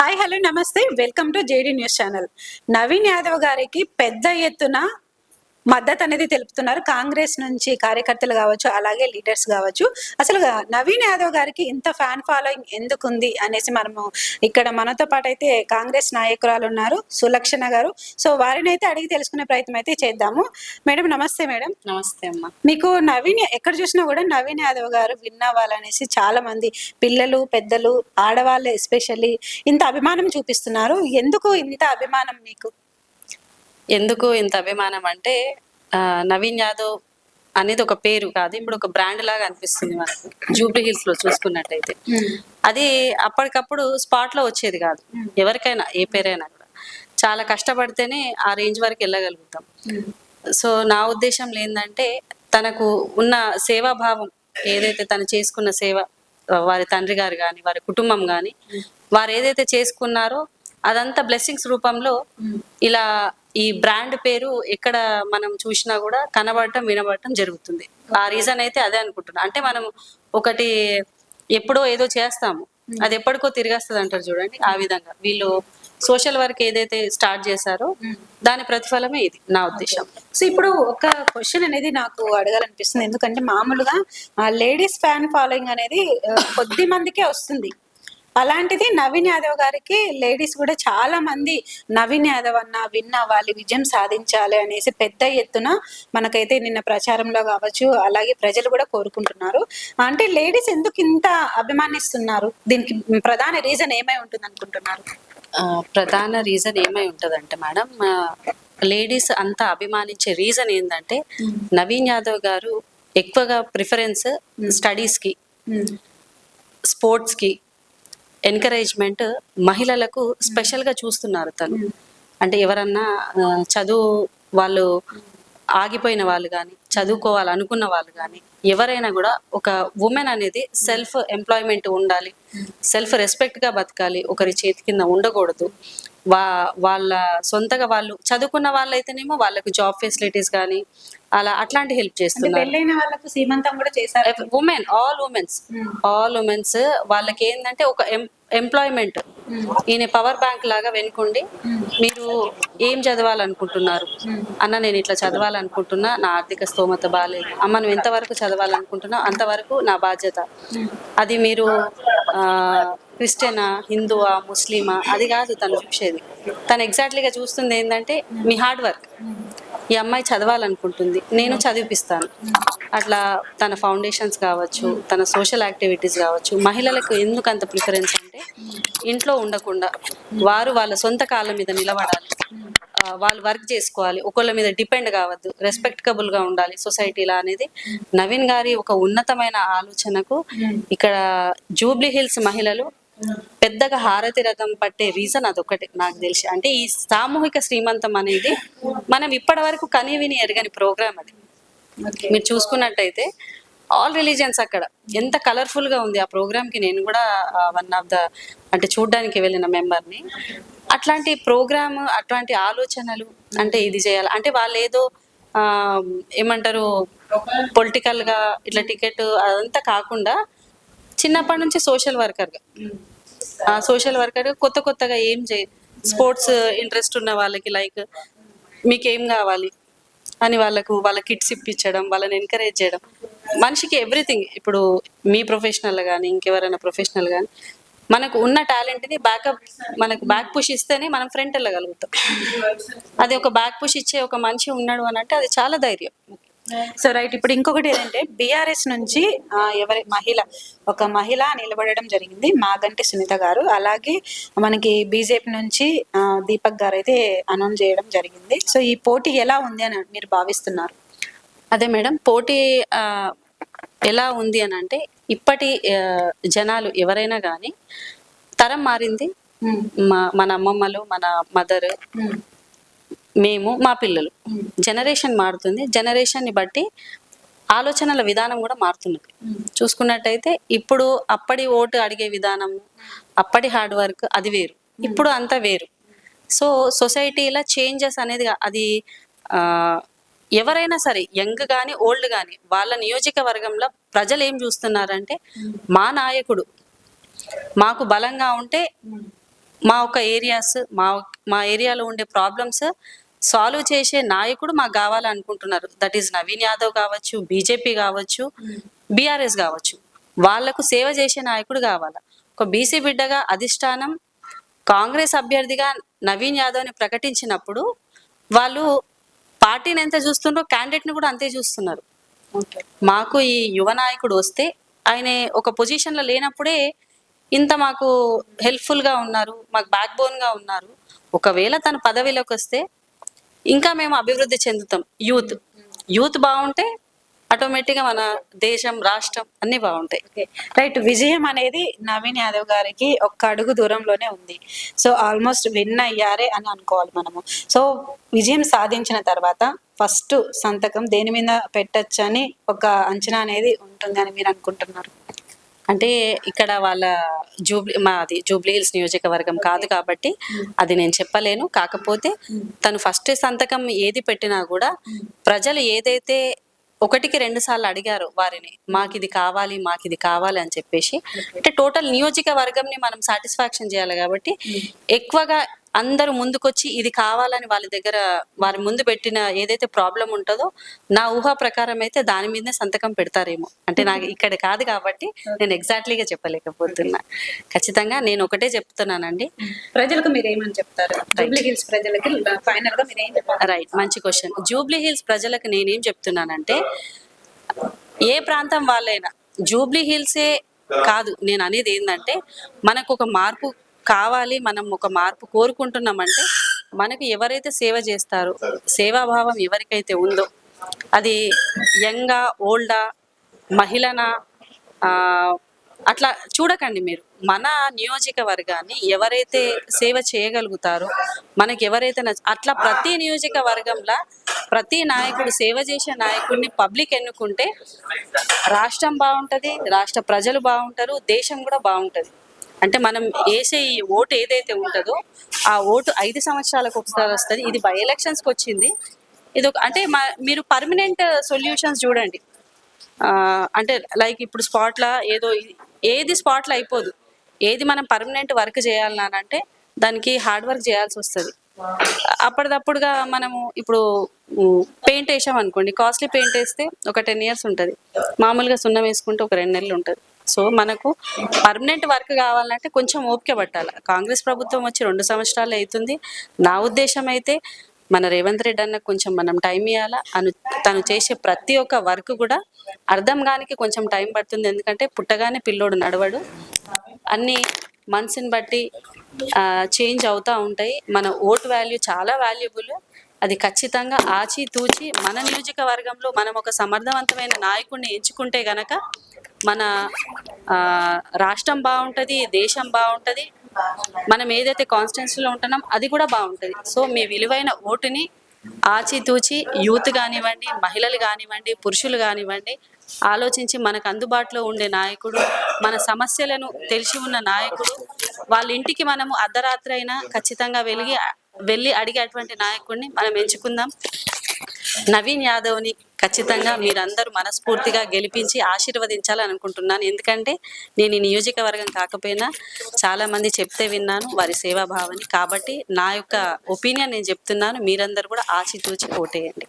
Hi hello నమస్తే. Welcome to JD news channel. Naveen Yadav గారికి పెద్ద ఎత్తున మద్దతు అనేది తెలుపుతున్నారు. కాంగ్రెస్ నుంచి కార్యకర్తలు కావచ్చు అలాగే లీడర్స్ కావచ్చు. అసలు నవీన్ యాదవ్ గారికి ఇంత ఫ్యాన్ ఫాలోయింగ్ ఎందుకు ఉంది అనేసి మనము ఇక్కడ మనతో పాటు అయితే కాంగ్రెస్ నాయకురాలు ఉన్నారు సులక్షణ గారు. సో వారిని అయితే అడిగి తెలుసుకునే ప్రయత్నం అయితే చేద్దాము. మేడం నమస్తే మేడం. నమస్తే అమ్మా. మీకు నవీన్ ఎక్కడ చూసినా కూడా నవీన్ యాదవ్ గారు విన్ అవ్వాలనేసి చాలా మంది పిల్లలు పెద్దలు ఆడవాళ్ళు ఎస్పెషల్లీ ఇంత అభిమానం చూపిస్తున్నారు. ఎందుకు ఇంత అభిమానం మీకు? ఎందుకు ఇంత అభిమానం అంటే నవీన్ యాదవ్ అనేది ఒక పేరు కాదు ఇప్పుడు ఒక బ్రాండ్ లాగా అనిపిస్తుంది మనకు జూబ్లీ హిల్స్లో చూసుకున్నట్టయితే. అది అప్పటికప్పుడు స్పాట్లో వచ్చేది కాదు ఎవరికైనా ఏ పేరైనా కూడా. చాలా కష్టపడితేనే ఆ రేంజ్ వరకు వెళ్ళగలుగుతాం. సో నా ఉద్దేశంలో ఏంటంటే తనకు ఉన్న సేవాభావం ఏదైతే తను చేసుకున్న సేవ వారి తండ్రి గారు కానీ వారి కుటుంబం కానీ వారు ఏదైతే చేసుకున్నారో అదంతా బ్లెస్సింగ్స్ రూపంలో ఇలా ఈ బ్రాండ్ పేరు ఎక్కడ మనం చూసినా కూడా కనబడటం వినబడటం జరుగుతుంది. ఆ రీజన్ అయితే అదే అనుకుంటున్నా. అంటే మనం ఒకటి ఎప్పుడో ఏదో చేస్తాము. అది ఎప్పటికో తిరిగేస్తుంది అంటారు చూడండి. ఆ విధంగా వీళ్ళు సోషల్ వర్క్ ఏదైతే స్టార్ట్ చేశారో దాని ప్రతిఫలమే ఇది నా ఉద్దేశం. సో ఇప్పుడు ఒక క్వశ్చన్ అనేది నాకు అడగాలనిపిస్తుంది. ఎందుకంటే మామూలుగా లేడీస్ ఫ్యాన్ ఫాలోయింగ్ అనేది కొద్ది మందికే వస్తుంది. అలాంటిది నవీన్ యాదవ్ గారికి లేడీస్ కూడా చాలా మంది నవీన్ యాదవ్ అన్న విన్ అవ్వాలి విజయం సాధించాలి అనేసి పెద్ద ఎత్తున మనకైతే నిన్న ప్రచారంలో కావచ్చు అలాగే ప్రజలు కూడా కోరుకుంటున్నారు. అంటే లేడీస్ ఎందుకు ఇంత అభిమానిస్తున్నారు? దీనికి ప్రధాన రీజన్ ఏమై ఉంటుంది అనుకుంటున్నారు? ప్రధాన రీజన్ ఏమై ఉంటదంటే మేడం లేడీస్ అంతా అభిమానించే రీజన్ ఏంటంటే నవీన్ యాదవ్ గారు ఎక్కువగా ప్రిఫరెన్స్ స్టడీస్కి స్పోర్ట్స్కి ఎన్కరేజ్మెంట్ మహిళలకు స్పెషల్గా చూస్తున్నారు తను. అంటే ఎవరన్నా చదువు వాళ్ళు ఆగిపోయిన వాళ్ళు కానీ చదువుకోవాలనుకున్న వాళ్ళు కానీ ఎవరైనా కూడా ఒక ఉమెన్ అనేది సెల్ఫ్ ఎంప్లాయ్మెంట్ ఉండాలి సెల్ఫ్ రెస్పెక్ట్గా బతకాలి ఒకరి చేతి కింద ఉండకూడదు. వా వాళ్ళ సొంతగా వాళ్ళు చదువుకున్న వాళ్ళైతేనేమో వాళ్ళకు జాబ్ ఫెసిలిటీస్ కానీ అలా అట్లాంటి హెల్ప్ చేస్తున్నారు. Women all womens all womens వాళ్ళకి ఏంటంటే ఒక ఎంప్లాయ్మెంట్ ఈయన పవర్ బ్యాంక్ లాగా వెనుకుండి మీరు ఏం చదవాలనుకుంటున్నారు? అన్న నేను ఇట్లా చదవాలనుకుంటున్నా నా ఆర్థిక స్తోమత బాగాలేదు అమ్మ నువ్వు ఎంతవరకు చదవాలనుకుంటున్నా అంతవరకు నా బాధ్యత. అది మీరు క్రిస్టియనా హిందువా ముస్లిమా? అది కాదు తను చూసేది. తను ఎగ్జాక్ట్లీగా చూస్తుంది ఏంటంటే మీ హార్డ్ వర్క్ ఈ అమ్మాయి చదవాలనుకుంటుంది. నేను చదివిపిస్తాను. అట్లా తన ఫౌండేషన్స్ కావచ్చు తన సోషల్ యాక్టివిటీస్ కావచ్చు మహిళలకు ఎందుకు అంత ప్రిఫరెన్స్ అంటే ఇంట్లో ఉండకుండా వారు వాళ్ళ సొంత కాళ్ళ మీద నిలబడాలి. వాళ్ళు వర్క్ చేసుకోవాలి. ఒకళ్ళ మీద డిపెండ్ కావద్దు. రెస్పెక్టబుల్గా ఉండాలి సొసైటీలా అనేది. నవీన్ గారి ఒక ఉన్నతమైన ఆలోచనకు ఇక్కడ జూబ్లీ హిల్స్ మహిళలు పెద్దగా హారతి రథం పట్టే రీజన్ అదొకటి నాకు తెలిసి. అంటే ఈ సామూహిక శ్రీమంతం అనేది మనం ఇప్పటి వరకు కని విని ఎరగని ప్రోగ్రామ్ అది. మీరు చూసుకున్నట్టయితే ఆల్ రిలీజియన్స్ అక్కడ. ఎంత కలర్ఫుల్గా ఉంది ఆ ప్రోగ్రామ్కి. నేను కూడా వన్ ఆఫ్ ద అంటే చూడడానికి వెళ్ళిన మెంబర్ని. అట్లాంటి ప్రోగ్రామ్ అట్లాంటి ఆలోచనలు అంటే ఇది చేయాలి అంటే వాళ్ళు ఏదో ఏమంటారు పొలిటికల్గా ఇట్లా టికెట్ అదంతా కాకుండా చిన్నప్పటి నుంచి సోషల్ వర్కర్గా. ఆ సోషల్ వర్కర్ కొత్త కొత్తగా ఏం చేయ స్పోర్ట్స్ ఇంట్రెస్ట్ ఉన్న వాళ్ళకి లైక్ మీకు ఏం కావాలి? అని వాళ్ళకు వాళ్ళ కిట్స్ ఇప్పించడం వాళ్ళని ఎంకరేజ్ చేయడం. మనిషికి ఎవ్రీథింగ్ ఇప్పుడు మీ ప్రొఫెషనల్ కానీ ఇంకెవరైనా ప్రొఫెషనల్ కానీ మనకు ఉన్న టాలెంట్ని బ్యాకప్ మనకు బ్యాక్ పుష్ ఇస్తేనే మనం ఫ్రంట్ వెళ్ళగలుగుతాం అది ఒక బ్యాక్ పుష్ ఇచ్చే ఒక మనిషి ఉన్నాడు అని అంటే అది చాలా ధైర్యం. సో రైట్ ఇప్పుడు ఇంకొకటి ఏంటంటే బీఆర్ఎస్ నుంచి ఎవరి మహిళ ఒక మహిళ నిలబడడం జరిగింది మాగంటి సునీత గారు. అలాగే మనకి బీజేపీ నుంచి దీపక్ గారు అయితే అనౌన్స్ చేయడం జరిగింది. సో ఈ పోటీ ఎలా ఉంది అని మీరు భావిస్తున్నారు? అదే మేడం పోటీ ఎలా ఉంది అని అంటే ఇప్పటి జనాలు ఎవరైనా కానీ తరం మారింది. మన అమ్మమ్మలు మన మదర్ మేము మా పిల్లలు. జనరేషన్ మారుతుంది. జనరేషన్ని బట్టి ఆలోచనల విధానం కూడా మారుతున్నది. చూసుకున్నట్టయితే ఇప్పుడు అప్పటి ఓటు అడిగే విధానం అప్పటి హార్డ్ వర్క్ అది వేరు. ఇప్పుడు అంతా వేరు. సో సొసైటీలో చేంజెస్ అనేది అది ఎవరైనా సరే యంగ్ కానీ ఓల్డ్ కానీ వాళ్ళ నియోజకవర్గంలో ప్రజలు ఏం చూస్తున్నారంటే మా నాయకుడు మాకు బలంగా ఉంటే మా ఒక ఏరియాస్ మా మా ఏరియాలో ఉండే ప్రాబ్లమ్స్ సాల్వ్ చేసే నాయకుడు మాకు కావాలనుకుంటున్నారు. దట్ ఈస్ నవీన్ యాదవ్ కావచ్చు బీజేపీ కావచ్చు బీఆర్ఎస్ కావచ్చు. వాళ్ళకు సేవ చేసే నాయకుడు కావాలా. ఒక బీసీ బిడ్డగా అధిష్టానం కాంగ్రెస్ అభ్యర్థిగా నవీన్ యాదవ్ని ప్రకటించినప్పుడు వాళ్ళు పార్టీని ఎంత చూస్తుండ్రో క్యాండిడేట్ని కూడా అంతే చూస్తున్నారు. మాకు ఈ యువ నాయకుడు వస్తే ఆయన ఒక పొజిషన్లో లేనప్పుడే ఇంత మాకు హెల్ప్ఫుల్గా ఉన్నారు మాకు బ్యాక్ బోన్గా ఉన్నారు. ఒకవేళ తన పదవిలోకి వస్తే ఇంకా మేము అభివృద్ధి చెందుతాం. యూత్ యూత్ బాగుంటే ఆటోమేటిక్గా మన దేశం రాష్ట్రం అన్నీ బాగుంటాయి. రైట్ విజయం అనేది నవీన్ యాదవ్ గారికి ఒక్క అడుగు దూరంలోనే ఉంది. సో ఆల్మోస్ట్ విన్ అయ్యారే అని అనుకోవాలి మనము. సో విజయం సాధించిన తర్వాత ఫస్ట్ సంతకం దేని మీద పెట్టచ్చని ఒక అంచనా అనేది ఉంటుంది అని మీరు అనుకుంటున్నారు? అంటే ఇక్కడ వాళ్ళ జూబ్లీ మాది జూబ్లీ హిల్స్ నియోజకవర్గం కాదు కాబట్టి అది నేను చెప్పలేను. కాకపోతే తను ఫస్ట్ సంతకం ఏది పెట్టినా కూడా ప్రజలు ఏదైతే ఒకటికి రెండు సార్లు అడిగారు వారిని మాకు ఇది కావాలి మాకు ఇది కావాలి అని చెప్పేసి అంటే టోటల్ నియోజకవర్గంని మనం సాటిస్ఫాక్షన్ చేయాలి కాబట్టి ఎక్కువగా అందరూ ముందుకొచ్చి ఇది కావాలని వాళ్ళ దగ్గర వారి ముందు పెట్టిన ఏదైతే ప్రాబ్లం ఉంటుందో నా ఊహా ప్రకారం అయితే దాని మీదనే సంతకం పెడతారేమో. అంటే నాకు ఇక్కడ కాదు కాబట్టి నేను ఎగ్జాక్ట్లీగా చెప్పలేకపోతున్నా. ఖచ్చితంగా నేను ఒకటే చెప్తున్నానండి. ప్రజలకు మీరు ఏమని చెప్తారు జూబ్లీ హిల్స్ ప్రజలకి ఫైనల్గా మీరు రైట్ మంచి క్వశ్చన్ జూబ్లీ హిల్స్ ప్రజలకు నేనేం చెప్తున్నానంటే ఏ ప్రాంతం వాళ్ళైనా జూబ్లీ హిల్సే కాదు నేను అనేది ఏంటంటే మనకు ఒక మార్పు కావాలి మనం ఒక మార్పు కోరుకుంటున్నామంటే మనకు ఎవరైతే సేవ చేస్తారో సేవాభావం ఎవరికైతే ఉందో అది యంగా ఓల్డా మహిళనా అట్లా చూడకండి మీరు. మన నియోజకవర్గాన్ని ఎవరైతే సేవ చేయగలుగుతారో మనకి ఎవరైతే నచ్చ అట్లా ప్రతి నియోజకవర్గంలో ప్రతి నాయకుడు సేవ చేసే నాయకుడిని పబ్లిక్ ఎన్నుకుంటే రాష్ట్రం బాగుంటుంది రాష్ట్ర ప్రజలు బాగుంటారు దేశం కూడా బాగుంటుంది. అంటే మనం వేసే ఈ ఓటు ఏదైతే ఉంటుందో ఆ ఓటు ఐదు సంవత్సరాలకు ఒకసారి వస్తుంది. ఇది బై ఎలక్షన్స్కి వచ్చింది. ఇది ఒక అంటే మా మీరు పర్మనెంట్ సొల్యూషన్స్ చూడండి. అంటే లైక్ ఇప్పుడు స్పాట్లా ఏదో ఏది స్పాట్లో అయిపోదు. ఏది మనం పర్మనెంట్ వర్క్ చేయాలన్నా అంటే దానికి హార్డ్ వర్క్ చేయాల్సి వస్తుంది. అప్పటిదప్పుడుగా మనము ఇప్పుడు పెయింట్ వేసాం అనుకోండి కాస్ట్లీ పెయింట్ వేస్తే ఒక టెన్ ఇయర్స్ ఉంటుంది. మామూలుగా సున్నం వేసుకుంటే ఒక రెండు నెలలు ఉంటుంది. సో మనకు పర్మనెంట్ వర్క్ కావాలంటే కొంచెం ఓపిక పట్టాలి. కాంగ్రెస్ ప్రభుత్వం వచ్చి రెండు సంవత్సరాలు అవుతుంది. నా ఉద్దేశం అయితే మన రేవంత్ రెడ్డి అన్న కొంచెం మనం టైం ఇవ్వాలా అను తను చేసే ప్రతి ఒక్క వర్క్ కూడా అర్థం కానికి కొంచెం టైం పడుతుంది. ఎందుకంటే పుట్టగానే పిల్లోడు నడవడు. అన్ని మనసుని బట్టి చేంజ్ అవుతూ ఉంటాయి. మన ఓట్ వాల్యూ చాలా వాల్యుబుల్. అది ఖచ్చితంగా ఆచి తూచి మన నియోజకవర్గంలో మనం ఒక సమర్థవంతమైన నాయకుడిని ఎంచుకుంటే గనక మన రాష్ట్రం బాగుంటుంది దేశం బాగుంటుంది మనం ఏదైతే కాన్స్టిట్యున్సీలో ఉంటున్నాం అది కూడా బాగుంటుంది. సో మీ విలువైన ఓటుని ఆచితూచి యూత్ కానివ్వండి మహిళలు కానివ్వండి పురుషులు కానివ్వండి ఆలోచించి మనకు అందుబాటులో ఉండే నాయకుడు మన సమస్యలను తెలిసి ఉన్న నాయకుడు వాళ్ళ ఇంటికి మనము అర్ధరాత్రి అయినా ఖచ్చితంగా వెలిగి వెళ్ళి అడిగేటువంటి నాయకుడిని మనం ఎంచుకుందాం. నవీన్ యాదవ్ని ఖచ్చితంగా మీరందరూ మనస్ఫూర్తిగా గెలిపించి ఆశీర్వదించాలని అనుకుంటున్నాను. ఎందుకంటే నేను ఈ నియోజకవర్గం కాకపోయినా చాలామంది చెప్తే విన్నాను వారి సేవాభావాన్ని కాబట్టి నా యొక్క ఒపీనియన్ నేను చెప్తున్నాను. మీరందరూ కూడా ఆచితూచి ఓటేయండి.